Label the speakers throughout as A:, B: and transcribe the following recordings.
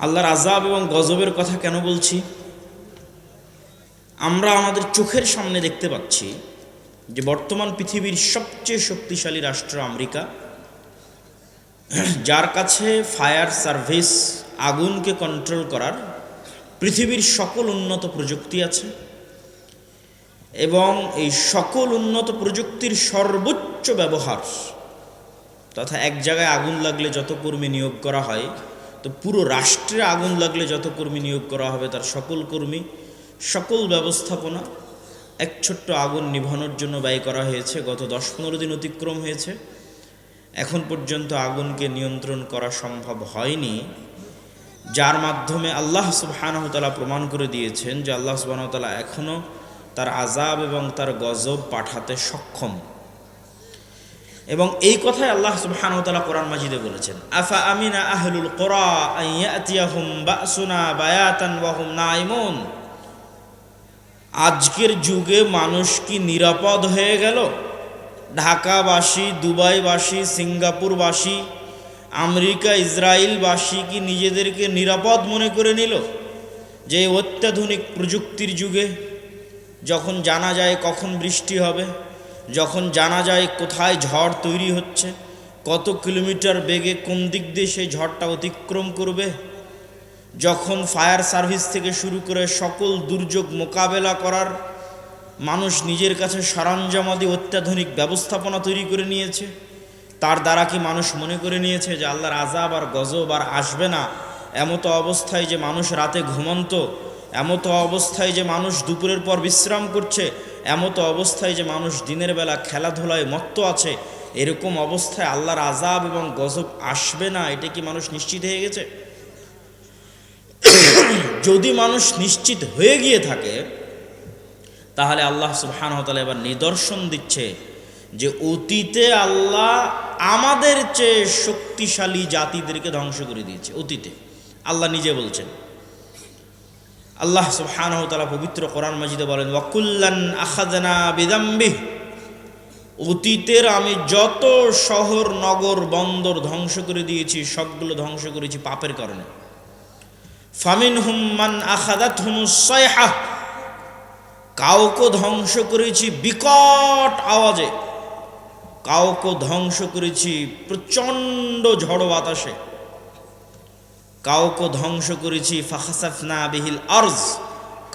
A: আল্লাহর আজাব এবং গজবের কথা কেন বলছি? আমরা আমাদের চোখের সামনে দেখতে পাচ্ছি যে বর্তমান পৃথিবীর সবচেয়ে শক্তিশালী রাষ্ট্র আমেরিকা, যার কাছে ফায়ার সার্ভিস আগুনকে কন্ট্রোল করার পৃথিবীর সকল উন্নত প্রযুক্তি আছে এবং এই সকল উন্নত প্রযুক্তির সর্বোচ্চ ব্যবহার তথা এক জায়গায় আগুন লাগলে যত কর্মী নিয়োগ করা হয় তো পুরো রাষ্ট্রে আগুন লাগলে যত কর্মী নিয়োগ করা হবে তার সকল কর্মী, সকল ব্যবস্থাপনা এক ছোট্ট আগুন নিভানোর জন্য ব্যয় করা হয়েছে। গত দশ পনেরো দিন অতিক্রম হয়েছে। এখন পর্যন্ত আগুনকে নিয়ন্ত্রণ করা সম্ভব হয়নি, যার মাধ্যমে আল্লাহ সুবাহানহতালা প্রমাণ করে দিয়েছেন যে আল্লাহ সুবাহতালা এখনও তার আজাব এবং তার গজব পাঠাতে সক্ষম। এবং এই কথাই আল্লাহ সুবহানাহু কোরআন মাজিদে বলেছেন, আফা আমিনা আহলুল নাইমুন আজকের যুগে মানুষ কি নিরাপদ হয়ে গেল? ঢাকাবাসী, দুবাইবাসী, সিঙ্গাপুরবাসী, আমেরিকা ইসরায়েলবাসী কি নিজেদেরকে নিরাপদ মনে করে নিল? যে অত্যাধুনিক প্রযুক্তির যুগে যখন জানা যায় কখন বৃষ্টি হবে যখন জানা যায় কোথায় ঝড় তৈরি হচ্ছে, কত কিলোমিটার বেগে কোন দিক দিয়ে সেই ঝড়টা অতিক্রম করবে, যখন ফায়ার সার্ভিস থেকে শুরু করে সকল দুর্যোগ মোকাবেলা করার মানুষ নিজের কাছে সরঞ্জামাদি অত্যাধুনিক ব্যবস্থাপনা তৈরি করে নিয়েছে, তার দ্বারা কি মানুষ মনে করে নিয়েছে যে আল্লাহর আজাব আর গজব আর আসবে না? এমতো অবস্থায় যে মানুষ রাতে ঘুমন্ত, এমতো অবস্থায় যে মানুষ দুপুরের পর বিশ্রাম করছে এমতো অবস্থায় যে মানুষ দিনের বেলা খেলাধুলায় মত্ত আছে, এরকম অবস্থায় আল্লাহর আজাব এবং গজব আসবে না, এটা কি মানুষ নিশ্চিত হয়ে গেছে? যদি মানুষ নিশ্চিত হয়ে গিয়ে থাকে, তাহলে আল্লাহ সুবহানহতালা এবার নিদর্শন দিচ্ছে যে অতীতে আল্লাহ আমাদের চেয়ে শক্তিশালী জাতিদেরকে ধ্বংস করে দিয়েছে, অতীতে। আল্লাহ নিজে বলছেন। আল্লাহ সুবহানাহু তাআলা পবিত্র কোরআন মাজিদে বলেন, ওয়াকুল্লান আখাদনা বিদাম্বি অতীতের আমি যত শহর, নগর, বন্দর ধ্বংস করে দিয়েছি, সবগুলো ধ্বংস করেছি পাপের কারণে। ফামিন হুম্মান আখাদাত হুমুসাইহা কাউকে ধ্বংস করেছি বিকট আওয়াজে, কাউকে ধ্বংস করেছি প্রচণ্ড ঝড় বাতাসে। কাউকে ধ্বংস করেছি, ফাখাসাফনা বিহিল আর্জ।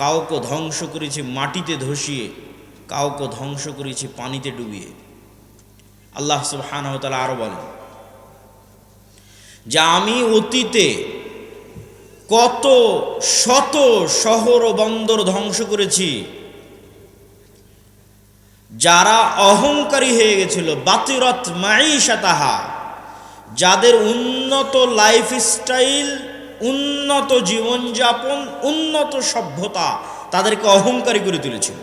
A: কাউকে ধ্বংস করেছি মাটিতে ধসিয়ে, কাউকে ধ্বংস করেছি পানিতে ডুবিয়ে। আল্লাহ সুবহানাহু তাআলা আরও বলেন, যে আমি অতীতে কত শত শহর ও বন্দর ধ্বংস করেছি, যারা অহংকারী হয়ে গেছিল, বাতিরত মাইশাতাহা যাদের উন্নত লাইফ স্টাইল উন্নত জীবনযাপন, উন্নত সভ্যতা তাদেরকে অহংকারী করে তুলেছিল।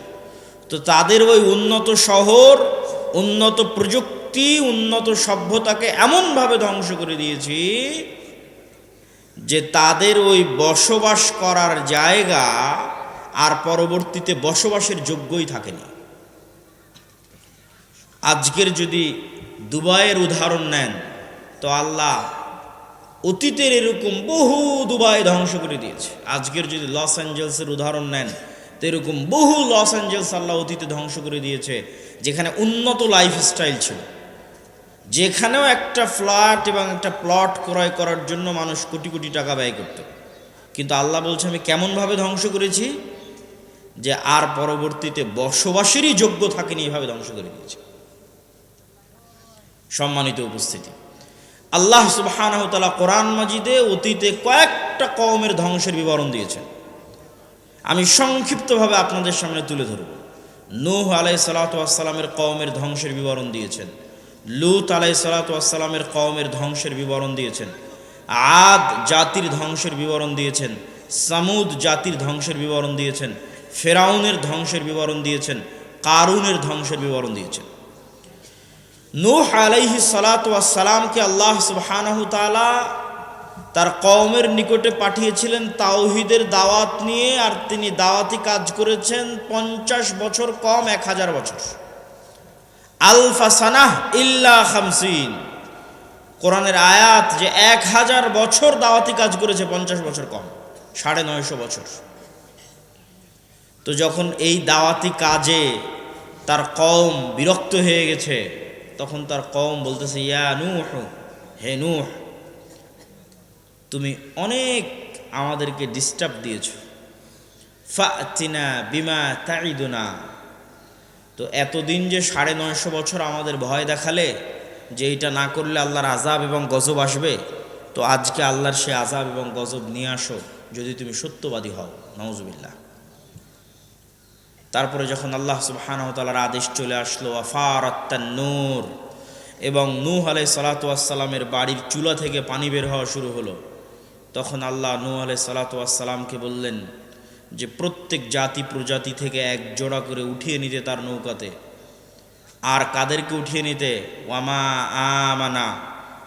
A: তো তাদের ওই উন্নত শহর, উন্নত প্রযুক্তি, উন্নত সভ্যতাকে এমনভাবে ধ্বংস করে দিয়েছি যে তাদের ওই বসবাস করার জায়গা আর পরবর্তীতে বসবাসের যোগ্যই থাকেনি। আজকের যদি দুবাইয়ের উদাহরণ নেন তো আল্লাহ অতীতের এরকম বহু দুবাই ধ্বংস করে দিয়েছে। আজকের যদি লস অ্যাঞ্জেলসের উদাহরণ নেন, তো এরকম বহু লস অ্যাঞ্জেলস আল্লাহ অতীতে ধ্বংস করে দিয়েছে, যেখানে উন্নত লাইফস্টাইল ছিল। যেখানেও একটা ফ্ল্যাট এবং একটা প্লট ক্রয় করার জন্য মানুষ কোটি কোটি টাকা ব্যয় করত। কিন্তু আল্লাহ বলছে, আমি কেমনভাবে ধ্বংস করেছি? যে আর পরবর্তীতে বসবাসেরই যোগ্য থাকেনি এইভাবে ধ্বংস করে দিয়েছে। সম্মানিত উপস্থিতি আল্লাহ সুবহানাহু তাআলা কোরআন মাজিদে অতীতে কয়েকটা কওমের ধ্বংসের বিবরণ দিয়েছেন। আমি সংক্ষিপ্তভাবে আপনাদের সামনে তুলে ধরব। নূহ আলাই সালাতামের কওমের ধ্বংসের বিবরণ দিয়েছেন। লুত আলাই সালাতামের কওমের ধ্বংসের বিবরণ দিয়েছেন। আদ জাতির ধ্বংসের বিবরণ দিয়েছেন। সামুদ জাতির ধ্বংসের বিবরণ দিয়েছেন। ফেরাউনের ধ্বংসের বিবরণ দিয়েছেন। কারুনের ধ্বংসের বিবরণ দিয়েছেন। নূহ আলাইহি সালাতামকে আল্লাহ সুবহানাহু তার কওমের নিকটে পাঠিয়েছিলেন তাওহিদের দাওয়াত নিয়ে আর তিনি দাওয়াতি কাজ করেছেন পঞ্চাশ বছর কম এক হাজার বছর। আলফা সানাহ ইল্লা খামসিন। কোরআনের আয়াত যে এক হাজার বছর দাওয়াতি কাজ করেছে পঞ্চাশ বছর কম, সাড়ে নয়শো বছর। তো যখন এই দাওয়াতি কাজে তার কম বিরক্ত হয়ে গেছে তখন তার কম বলতেছে, ইয়া নূহ, হে নূহ, তুমি অনেক আমাদেরকে ডিস্টার্ব দিয়েছ। ফাতিনা বিমা তাইদুনা তো এতদিন যে সাড়ে নয়শো বছর আমাদের ভয় দেখালে যে এটা না করলে আল্লাহর আজাব এবং গজব আসবে, তো আজকে আল্লাহর সে আজাব এবং গজব নিয়ে আসো, যদি তুমি সত্যবাদী হও। নওজবিল্লা তারপরে যখন আল্লাহ সুবাহানতালার আদেশ চলে আসলো আফার নূর, এবং নূহ আলাই সালাতামের বাড়ির চুলা থেকে পানি বের হওয়া শুরু হলো, তখন আল্লাহ নূহ আলাই সালাতামকে বললেন যে, প্রত্যেক জাতি প্রজাতি থেকে এক জোড়া করে উঠিয়ে নিতে তার নৌকাতে, আর কাদেরকে উঠিয়ে নিতে? ওয়ামা আমানা।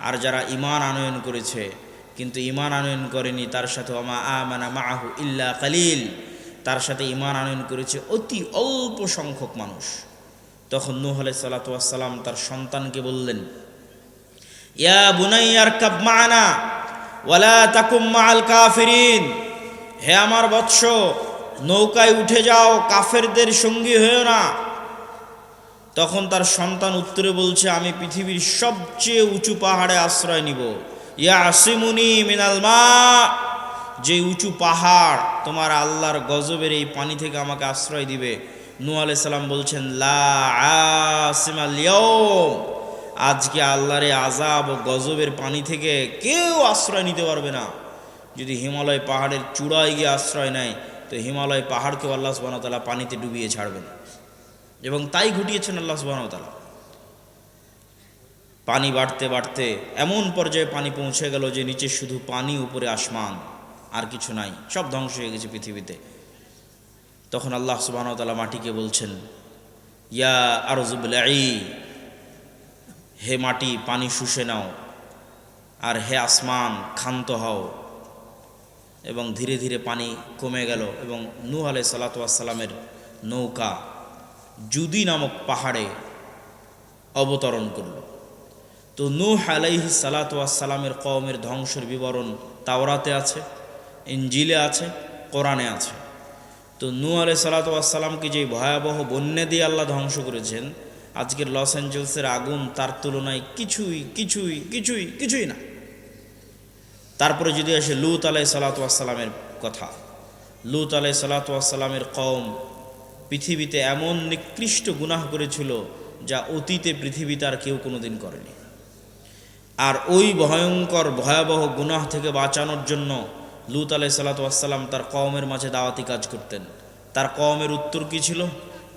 A: আর যারা ইমান আনয়ন করেছে, কিন্তু ইমান আনয়ন করেনি, তার সাথে ওয়ামা আমানা মাহু ইল্লা কালিল। তার সাথে ইমান আনয়ন করেছে অতি অল্প সংখ্যক মানুষ। তখন নূহ আলাই সালাতাম তার সন্তানকে বললেন, ইয়া বুনাইয়ার কাব মানা, ওয়ালা তাকুম মাল কাফিরিন। হে আমার বৎস, নৌকায় উঠে যাও, কাফেরদের সঙ্গী হয়েও না। তখন তার সন্তান উত্তরে বলছে, আমি পৃথিবীর সবচেয়ে উঁচু পাহাড়ে আশ্রয় নিব। ইয়া আসিমুনি মিনাল মা। যে উঁচু পাহাড় তোমার আল্লাহর গজবের এই পানি থেকে আমাকে আশ্রয় দিবে। নু আলাই সাল্লাম বলছেন। আজকে আল্লাহর আজাব ও গজবের পানি থেকে কেউ আশ্রয় নিতে পারবে না। যদি হিমালয় পাহাড়ের চূড়ায় গিয়ে আশ্রয় নেয়, তো হিমালয় পাহাড়কেও আল্লাহ সুবাহতালা পানিতে ডুবিয়ে ছাড়বেন এবং তাই ঘটিয়েছেন আল্লাহ সুবাহতালা পানি বাড়তে বাড়তে এমন পর্যায়ে পানি পৌঁছে গেল যে নিচে শুধু পানি, উপরে আসমান। আর কিছু নাই, সব ধ্বংস হয়ে গেছে পৃথিবীতে। তখন আল্লাহ সুবাহতালা মাটিকে বলছেন, ইয়া আরজুবলাই হে মাটি, পানি শুষে নাও, আর হে আসমান, ক্ষান্ত হও। এবং ধীরে ধীরে পানি কমে গেল এবং নূহ আলাই সালাতামের নৌকা জুদি নামক পাহাড়ে অবতরণ করল। তো নূহ আলাইহি সালাতামের কওমের ধ্বংসের বিবরণ তাওরাতে আছে। ইঞ্জিলে আছে, কোরআনে আছে। তো নূ আলাই সালাতামকে যে ভয়াবহ বন্যা দিয়ে আল্লাহ ধ্বংস করেছেন, আজকের লস অ্যাঞ্জেলসের আগুন তার তুলনায় কিছুই কিছুই কিছুই কিছুই না। তারপরে যদি আসে লুত আলাই সালাতামের কথা। লুত আলাই সালাতামের কম পৃথিবীতে এমন নিকৃষ্ট গুনাহ করেছিল যা অতীতে পৃথিবীতে আর কেউ কোনোদিন করেনি। আর ওই ভয়ঙ্কর, ভয়াবহ গুনাহ থেকে বাঁচানোর জন্য লুত আলাই সালাতাম তার কওমের মাঝে দাওয়াতি কাজ করতেন। তার কওমের উত্তর কি ছিল?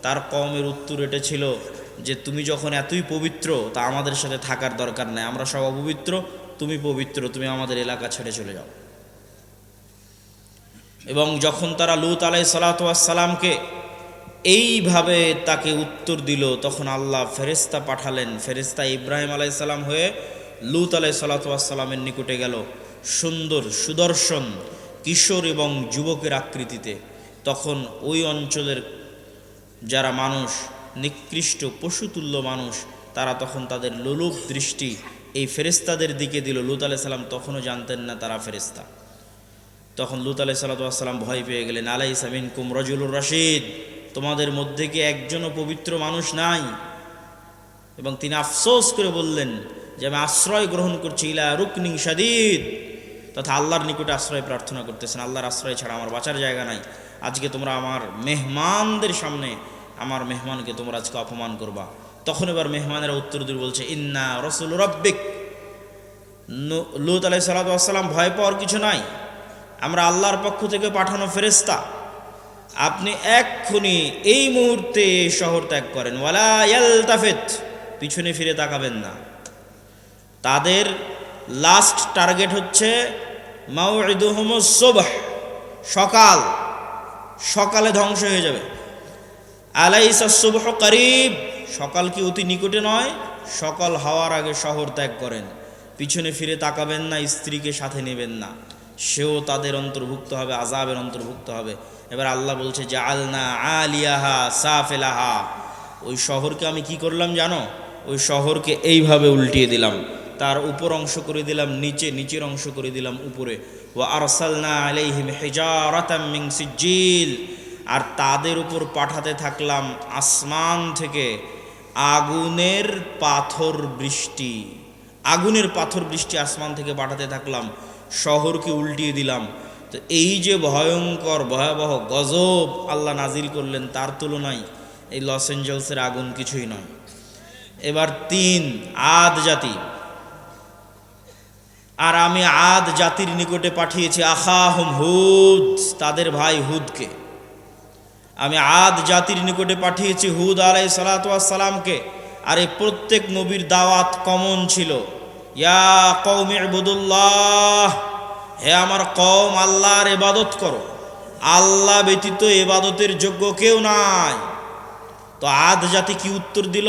A: তার কওমের উত্তর এটা ছিল যে, তুমি যখন এতই পবিত্র, তা আমাদের সাথে থাকার দরকার নাই। আমরা সব অপবিত্র, তুমি পবিত্র, তুমি আমাদের এলাকা ছেড়ে চলে যাও। এবং যখন তারা লুত আলাই সালাতামকে এইভাবে তাকে উত্তর দিল, তখন আল্লাহ ফেরেস্তা পাঠালেন। ফেরেস্তা ইব্রাহিম আলাইসাল্লাম হয়ে লুত আলাই সালাতামের নিকটে গেল। সুন্দর সুদর্শন কিশোর এবং যুবকের আকৃতিতে, তখন ওই অঞ্চলের যারা মানুষ, নিকৃষ্ট পশুতুল্য মানুষ, তারা তখন তাদের লোলুপ দৃষ্টি এই ফেরেস্তাদের দিকে দিল। লুত আলাই সাল্লাম তখনও জানতেন না তারা ফেরেস্তা তখন লুত আলাই সাল্লাম ভয় পেয়ে গেলেন আলাই সামিন কুম রজুলুর রশিদ, তোমাদের মধ্যে কি একজনও পবিত্র মানুষ নাই? এবং তিনি আফসোস করে বললেন যে, আমি আশ্রয় গ্রহণ করছি ইলা রুকনিং সাদিদ তথা আল্লাহর নিকটে আশ্রয় প্রার্থনা করতেছেন। আল্লাহর আশ্রয় ছাড়া আমার বাঁচার জায়গা নাই। আজকে তোমরা আমার মেহমানদের সামনে আমার মেহমানকে তোমরা আজকে অপমান করবা। তখন এবার মেহমানেরা উত্তর দিয়ে বলছে, ইন্না রসুল রব্বিক। লুত আলাই সালাতাম ভয় পাওয়ার কিছু নাই। আমরা আল্লাহর পক্ষ থেকে পাঠানো ফেরেস্তা আপনি এক্ষুনি এই মুহূর্তে শহর ত্যাগ করেন। ওয়ালা ইয়ালতাফেত। পিছনে ফিরে তাকাবেন না। তাদের লাস্ট টার্গেট হচ্ছে মাউদুহম সোবাহ। সকাল। সকালে ধ্বংস হয়ে যাবে। আলাইসা সুবহ করিব। সকাল কি অতি নিকটে নয়? সকাল হওয়ার আগে শহর ত্যাগ করেন। পিছনে ফিরে তাকাবেন না, স্ত্রীকে সাথে নেবেন না। সেও তাদের অন্তর্ভুক্ত হবে আজাবের অন্তর্ভুক্ত হবে। এবার আল্লাহ বলছে যে আলনা আলিয়াহা সাফেলাহা। ওই শহরকে আমি কি করলাম জানো? ওই শহরকে এইভাবে উল্টিয়ে দিলাম। তার উপর অংশ করে দিলাম, নিচে, নিচের অংশ করে দিলাম উপরে। ও আরসালনা আলাইহিম আর তাদের উপর পাঠাতে থাকলাম আসমান থেকে আগুনের পাথর বৃষ্টি। আগুনের পাথর বৃষ্টি আসমান থেকে পাঠাতে থাকলাম, শহরকে উল্টিয়ে দিলাম। তো এই যে ভয়ঙ্কর, ভয়াবহ গজব আল্লাহ নাজিল করলেন, তার তুলনায় এই লস এঞ্জেলসের আগুন কিছুই নয়। এবার তিন, আদ জাতি। আর আমি আদ জাতির নিকটে পাঠিয়েছি, আখাহম হুদ, তাদের ভাই হুদকে। আমি আদ জাতির নিকটে পাঠিয়েছি হুদ আলাই সালাতামকে আর এই প্রত্যেক নবীর দাওয়াত কমন ছিল। ইয়া কৌম ইবুদুল্লাহ, হে আমার কম আল্লাহর এবাদত করো। আল্লাহ ব্যতীত এবাদতের যোগ্য কেউ নাই। তো আদ জাতি কি উত্তর দিল?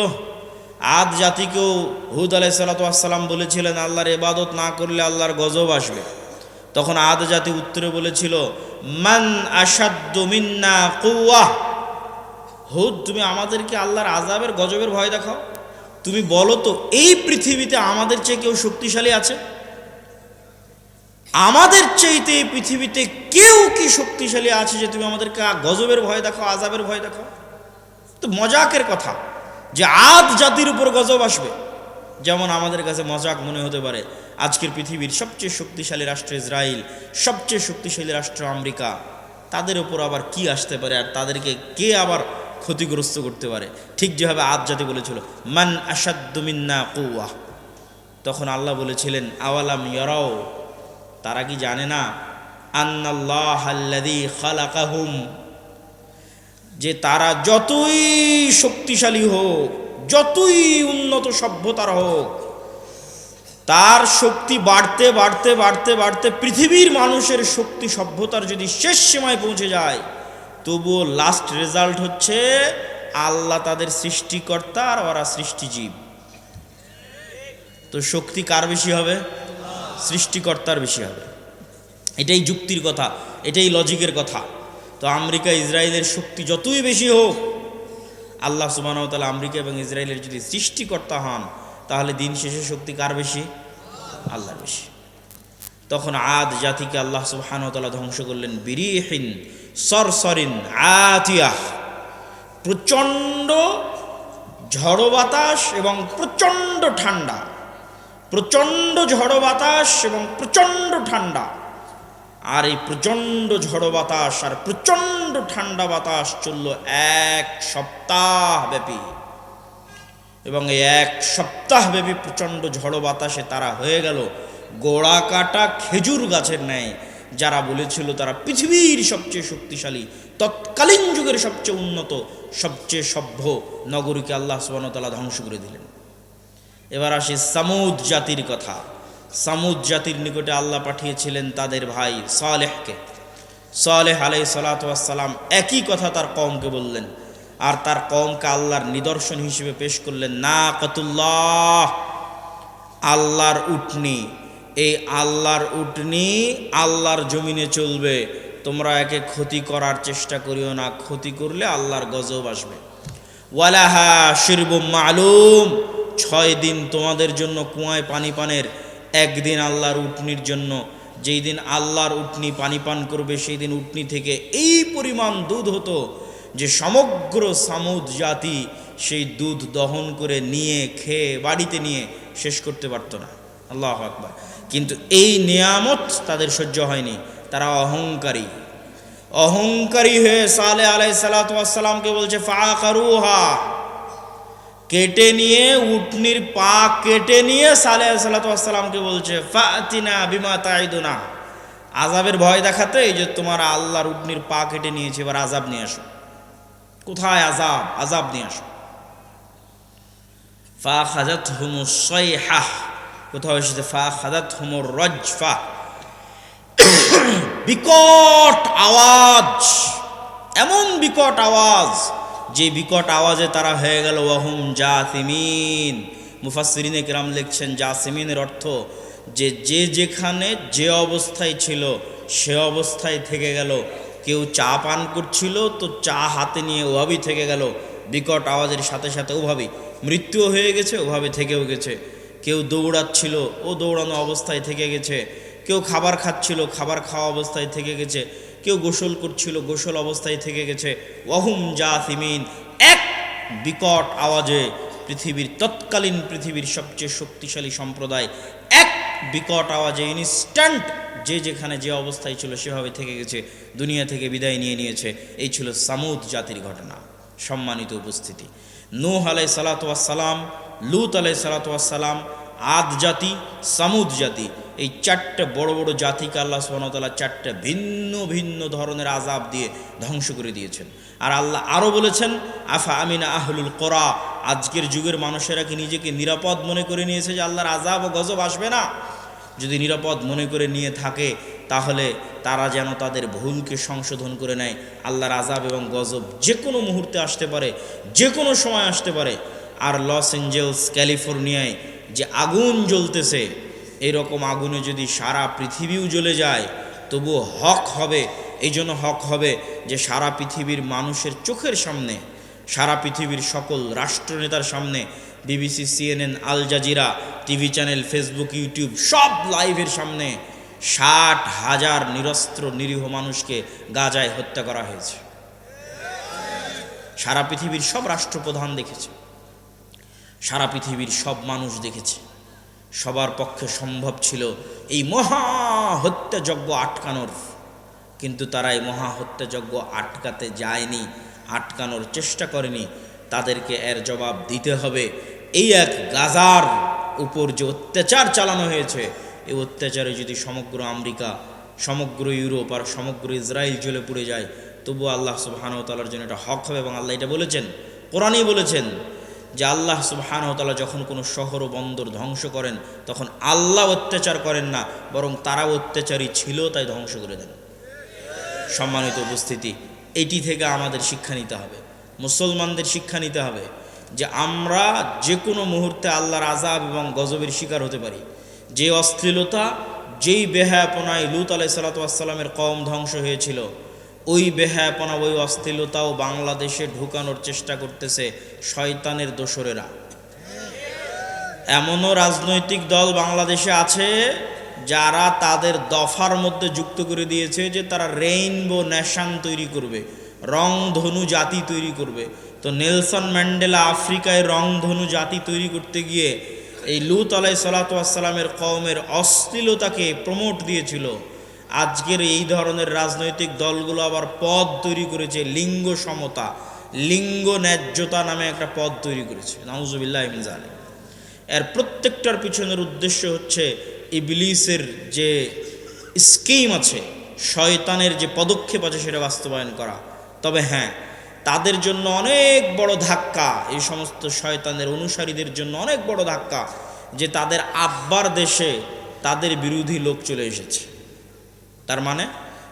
A: আদ জাতিকেও হুদ আলাই সালাতাম বলেছিলেন, আল্লাহর এবাদত না করলে আল্লাহর গজব আসবে। তখন আদ জাতি উত্তরে বলেছিল, মান আসাদ্দ মিন্না কৌয়া হুদ, তুমি আমাদেরকে আল্লাহর আজাবের গজবের ভয় দেখাও। তুমি বলো তো, এই পৃথিবীতে আমাদের চেয়ে কেউ শক্তিশালী আছে? আমাদের চাইতে এই পৃথিবীতে কেউ কি শক্তিশালী আছে যে তুমি আমাদেরকে গজবের ভয় দেখো আজাবের ভয় দেখো তো মজাকের কথা যে আদ জাতির উপর গজব আসবে। যেমন আমাদের কাছে মজাক মনে হতে পারে, আজকের পৃথিবীর সবচেয়ে শক্তিশালী রাষ্ট্র ইসরায়েল সবচেয়ে শক্তিশালী রাষ্ট্র আমেরিকা, তাদের উপর আবার কি আসতে পারে আর তাদেরকে কে আবার ক্ষতিগ্রস্ত করতে পারে? ঠিক যেভাবে আদ জাতি বলেছিল, মান আসাদ্দমিন্না কৌয়া তখন আল্লাহ বলেছিলেন, আওয়ালাম ইয়ারাও? তারা কি জানে না? আন্নাল্লাহ আল্লাযী খালাকাহুম যে তারা যতই শক্তিশালী হোক, যতই উন্নত সভ্যতার হোক, তার শক্তি বাড়তে বাড়তে বাড়তে বাড়তে পৃথিবীর মানুষের শক্তি সভ্যতার যদি শেষ সীমায় পৌঁছে যায়, তবুও লাস্ট রেজাল্ট হচ্ছে আল্লাহ তাদের সৃষ্টিকর্তা আর ওরা সৃষ্টিজীব। তো শক্তি কার বেশি হবে? সৃষ্টিকর্তার বেশি হবে। এটাই যুক্তির কথা, এটাই লজিকের কথা। তো আমেরিকা, ইসরায়েলের শক্তি যতই বেশি হোক, আল্লাহ সুবাহতালা আমেরিকা এবং ইসরায়েলের যদি সৃষ্টিকর্তা হন, তাহলে দিন শেষে শক্তি কার বেশি? আল্লাহ বেশি। তখন আদ জাতিকে আল্লাহ সুবাহানতালা ধ্বংস করলেন বিরিহীন, সরসরিন, আতিয়াহ। প্রচণ্ড ঝড়ো বাতাস এবং প্রচণ্ড ঠান্ডা। প্রচণ্ড ঝড়ো বাতাস এবং প্রচণ্ড ঠান্ডা। আর এই প্রচণ্ড ঝড়ো বাতাস আর প্রচণ্ড ঠান্ডা বাতাস চলল এক সপ্তাহ ব্যাপী এবং এই এক সপ্তাহ ব্যাপী প্রচণ্ড ঝড়ো বাতাসে তারা হয়ে গেল গোড়া কাটা খেজুর গাছের ন্যায়, যারা বলেছিল তারা পৃথিবীর সবচেয়ে শক্তিশালী, তৎকালীন যুগের সবচেয়ে উন্নত, সবচেয়ে সভ্য নগরীকে আল্লাহ সুবানতালা ধ্বংস করে দিলেন। এবার আসি সামুদ জাতির কথা। সামুদ জাতির নিকটে আল্লাহ পাঠিয়েছিলেন তাদের ভাই সালেহকে। সালেহ আলাই সালাতাম একই কথা তার কমকে বললেন। আর তার কমকে আল্লাহর নিদর্শন হিসেবে পেশ করলেন না কতুল্লাহ আল্লাহর উটনি, এই আল্লাহর উটনি আল্লাহর জমিনে চলবে। তোমরা একে ক্ষতি করার চেষ্টা করিও না, ক্ষতি করলে আল্লাহর গজব আসবে। ওয়ালাহা শিরবুম মালুম, ছয় দিন তোমাদের জন্য কুয়ায় পানি পানের একদিন আল্লাহর উটনির জন্য, যেই দিন আল্লাহর উটনি পানি পান করবে, সেই দিন উটনি থেকে এই পরিমাণ দুধ হতো যে সমগ্র সামুদ জাতি সেই দুধ দহন করে নিয়ে, খেয়ে, বাড়িতে নিয়ে শেষ করতে পারতো না। আল্লাহ আকবার। কিন্তু এই নিয়ামত তাদের সহ্য হয়নি। তারা অহংকারী। অহংকারী হয়ে সালে আলাই সালাতামকে বলছে ফা কারুহা কেটে নিয়ে, উটনির পা কেটে নিয়ে সালে সালাতামকে বলছে, ফাতিনা বিমা আজাবের ভয় দেখাতে এই যে তোমার আল্লাহর উটনির পা কেটে নিয়েছে, এবার আজাব নিয়ে আসো। কোথায় আজাব আজাব নিয়ে আসো। ফা খাজাত হুমুসাইহা কোথাও এসেছে, ফা খাজাত হুমুর বিকট আওয়াজ, এমন বিকট আওয়াজ। যে বিকট আওয়াজে তারা হয়ে গেল, ওয়াহুম জাসিমিন। মুফাসরিনে কিরাম লিখছেন, জাসিমিনের অর্থ যে যে যেখানে যে অবস্থায় ছিল, সে অবস্থায় থেকে গেল। কেউ চা পান করছিল, তো চা হাতে নিয়ে ওভাবেই থেকে গেল। বিকট আওয়াজের সাথে সাথে ওভাবেই। মৃত্যুও হয়ে গেছে, ওভাবে থেকেও গেছে। কেউ দৌড়াচ্ছিল, ও দৌড়ানো অবস্থায় থেকে গেছে। কেউ খাবার খাচ্ছিল, খাবার খাওয়া অবস্থায় থেকে গেছে। কেউ গোসল করছিল, গোসল অবস্থায় থেকে গেছে। অহুম ওয়াহুম জাথিমিন এক বিকট আওয়াজে পৃথিবীর, তৎকালীন পৃথিবীর সবচেয়ে শক্তিশালী সম্প্রদায়, এক বিকট আওয়াজে ইনস্ট্যান্ট যে যেখানে যে অবস্থায় ছিল সেভাবে থেকে গেছে, দুনিয়া থেকে বিদায় নিয়ে নিয়েছে। এই ছিল সামুদ জাতির ঘটনা, সম্মানিত উপস্থিতি। নূহ আলাই সালাতাম লুত আলাই সালাতাম আদ জাতি, সামুদ জাতি এই চারটে বড় বড় জাতিকে আল্লাহ সুবহানাহু চারটে ভিন্ন ভিন্ন ধরনের আজাব দিয়ে ধ্বংস করে দিয়েছেন। আর আল্লাহ আরও বলেছেন, আফা আমিনা আহলুল করা? আজকের যুগের মানুষেরা কি নিজেকে নিরাপদ মনে করে নিয়েছে যে আল্লাহর আজাব ও গজব আসবে না? যদি নিরাপদ মনে করে নিয়ে থাকে, তাহলে তারা যেন তাদের ভুলকে সংশোধন করে নেয়। আল্লাহর আজাব এবং গজব যে কোনো মুহূর্তে আসতে পারে যে কোনো সময় আসতে পারে। আর লস এঞ্জেলস, ক্যালিফোর্নিয়ায় যে আগুন জ্বলতেছে এরকম আগুনে যদি সারা পৃথিবীও জ্বলে যায়, তবুও হক হবে, এই জন্য হক হবে যে সারা পৃথিবীর মানুষের চোখের সামনে, সারা পৃথিবীর সকল রাষ্ট্রনেতার সামনে, BBC, CNN, Al Jazeera, TV channel, Facebook, YouTube, সব লাইভের সামনে ষাট হাজার নিরস্ত্র নিরীহ মানুষকে গাজায় হত্যা করা হয়েছে। সারা পৃথিবীর সব রাষ্ট্রপ্রধান দেখেছে, সারা পৃথিবীর সব মানুষ দেখেছে। সবার পক্ষে সম্ভব ছিল এই মহা হত্যাযজ্ঞ আটকানোর। কিন্তু তারা এই মহা হত্যাযজ্ঞ আটকাতে যায়নি, আটকানোর চেষ্টা করেনি। তাদেরকে এর জবাব দিতে হবে, এই এক গাজার উপর যে অত্যাচার চালানো হয়েছে, এই অত্যাচারে যদি সমগ্র আমেরিকা, সমগ্র ইউরোপ আর সমগ্র ইসরায়েল জ্বলে পুড়ে যায় তবু আল্লাহ সুবাহানতালার জন্য এটা হক হবে এবং আল্লাহ এটা বলেছেন, কোরআনই বলেছেন যে আল্লাহ সুবাহানতালা যখন কোনো শহর ও বন্দর ধ্বংস করেন, তখন আল্লাহ অত্যাচার করেন না, বরং তারা অত্যাচারী ছিল, তাই ধ্বংস করে দেন। সম্মানিত উপস্থিতি, এটি থেকে আমাদের শিক্ষা নিতে হবে, মুসলমানদের শিক্ষা নিতে হবে যে আমরা যে কোনো মুহূর্তে আল্লাহর আজাব এবং গজবের শিকার হতে পারি। যে অশ্লীলতা, যেই বেহায়াপনায় লুত আলাই সালাতামের কম ধ্বংস হয়েছিল ওই বেহায়াপনা, ওই অশ্লীলতাও বাংলাদেশে ঢুকানোর চেষ্টা করতেছে শয়তানের দোসরেরা। এমনও রাজনৈতিক দল বাংলাদেশে আছে যারা তাদের দফার মধ্যে যুক্ত করে দিয়েছে যে তারা রেইনবো ন্যাশন তৈরি করবে, রংধনু জাতি তৈরি করবে। তো নেলসন ম্যান্ডেলা আফ্রিকায় রংধনু জাতি তৈরি করতে গিয়ে এই লুত আলাই সালাতামের কওমের অশ্লীলতাকে প্রমোট দিয়েছিল। আজকের এই ধরনের রাজনৈতিক দলগুলো আবার পদ তৈরি করেছে লিঙ্গ সমতা, লিঙ্গ ন্যায্যতা নামে একটা পদ তৈরি করেছে। নাউজুবিল্লাহ জানে এর প্রত্যেকটার পিছনের উদ্দেশ্য হচ্ছে ইবলিসের যে স্কিম আছে, শয়তানের যে পদক্ষেপ আছে সেটা বাস্তবায়ন করা। তবে হ্যাঁ তাদের জন্য অনেক বড় ধাক্কা, এই সমস্ত শয়তানের অনুসারীদের জন্য অনেক বড় ধাক্কা যে তাদের আব্বার দেশে তাদের বিরোধী লোক চলে এসেছে। তার মানে?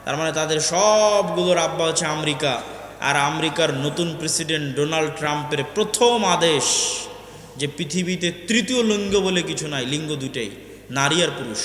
A: তার মানে তাদের সবগুলোর আব্বা হচ্ছে আমেরিকা। আর আমেরিকার নতুন প্রেসিডেন্ট ডোনাল্ড ট্রাম্পের প্রথম আদেশ যে পৃথিবীতে তৃতীয় লিঙ্গ বলে কিছু নাই, লিঙ্গ দুটাই নারী আর পুরুষ।